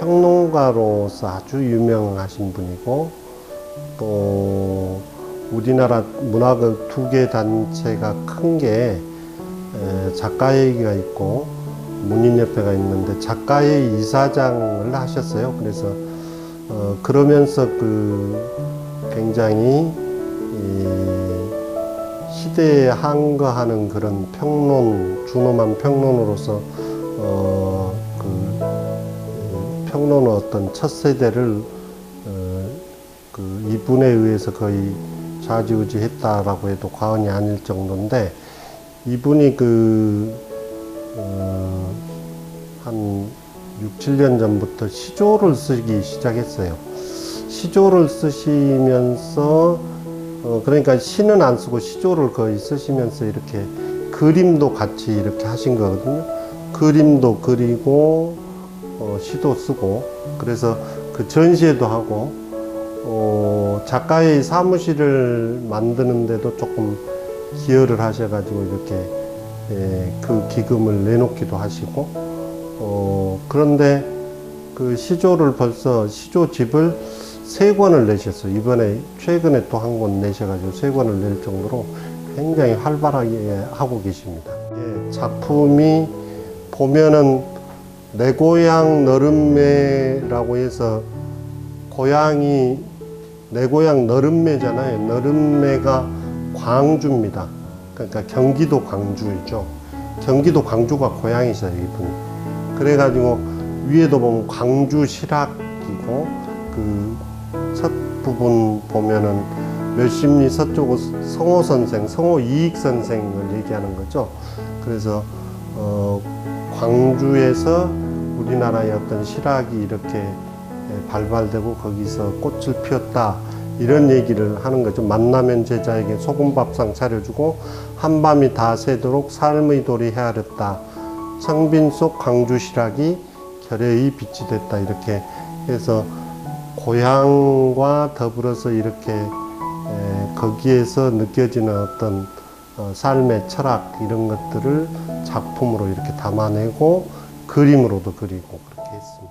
평론가로서 아주 유명하신 분이고 또 우리나라 문학의 두개 단체가 큰 게 작가회의가 있고 문인협회가 있는데 작가회의 이사장을 하셨어요. 그래서 어, 그러면서 그 굉장히 이 시대에 항거하는 그런 평론, 준엄한 평론으로서 어, 평론의 어떤 첫 세대를 어, 그 이분에 의해서 거의 좌지우지했다라고 해도 과언이 아닐 정도인데 이분이 그, 어, 한 6, 7년 전부터 시조를 쓰기 시작했어요. 시조를 쓰시면서, 어, 그러니까 시는 안 쓰고 시조를 거의 쓰시면서 이렇게 그림도 같이 이렇게 하신 거거든요. 그림도 그리고, 어, 시도 쓰고, 그래서 그 전시회도 하고, 어, 작가의 사무실을 만드는데도 조금 기여를 하셔가지고 이렇게 예, 그 기금을 내놓기도 하시고 어, 그런데 그 시조를 벌써 시조집을 세 권을 내셨어요. 이번에 최근에 또 한 권 내셔가지고 세 권을 낼 정도로 굉장히 활발하게 하고 계십니다. 예, 작품이 보면은 내 고향 너름매라고 해서 고향이 내 고향 너름매잖아요. 너름매가 광주입니다. 그러니까 경기도 광주이죠. 경기도 광주가 고향이셔요, 이분이. 그래가지고 위에도 보면 광주 실학이고 그첫 부분 보면은 몇십리 서쪽 성호 선생, 성호 이익 선생을 얘기하는 거죠. 그래서 어, 광주에서 우리나라의 어떤 실학이 이렇게 예, 발발되고 거기서 꽃을 피웠다 이런 얘기를 하는 거죠. 만나면 제자에게 소금밥상 차려주고 한밤이 다 새도록 삶의 돌이 헤아렸다. 청빈 속 광주 실학이 결의의 빛이 됐다 이렇게 해서 고향과 더불어서 이렇게 에, 거기에서 느껴지는 어떤 어, 삶의 철학 이런 것들을 작품으로 이렇게 담아내고 그림으로도 그리고 그렇게 했습니다.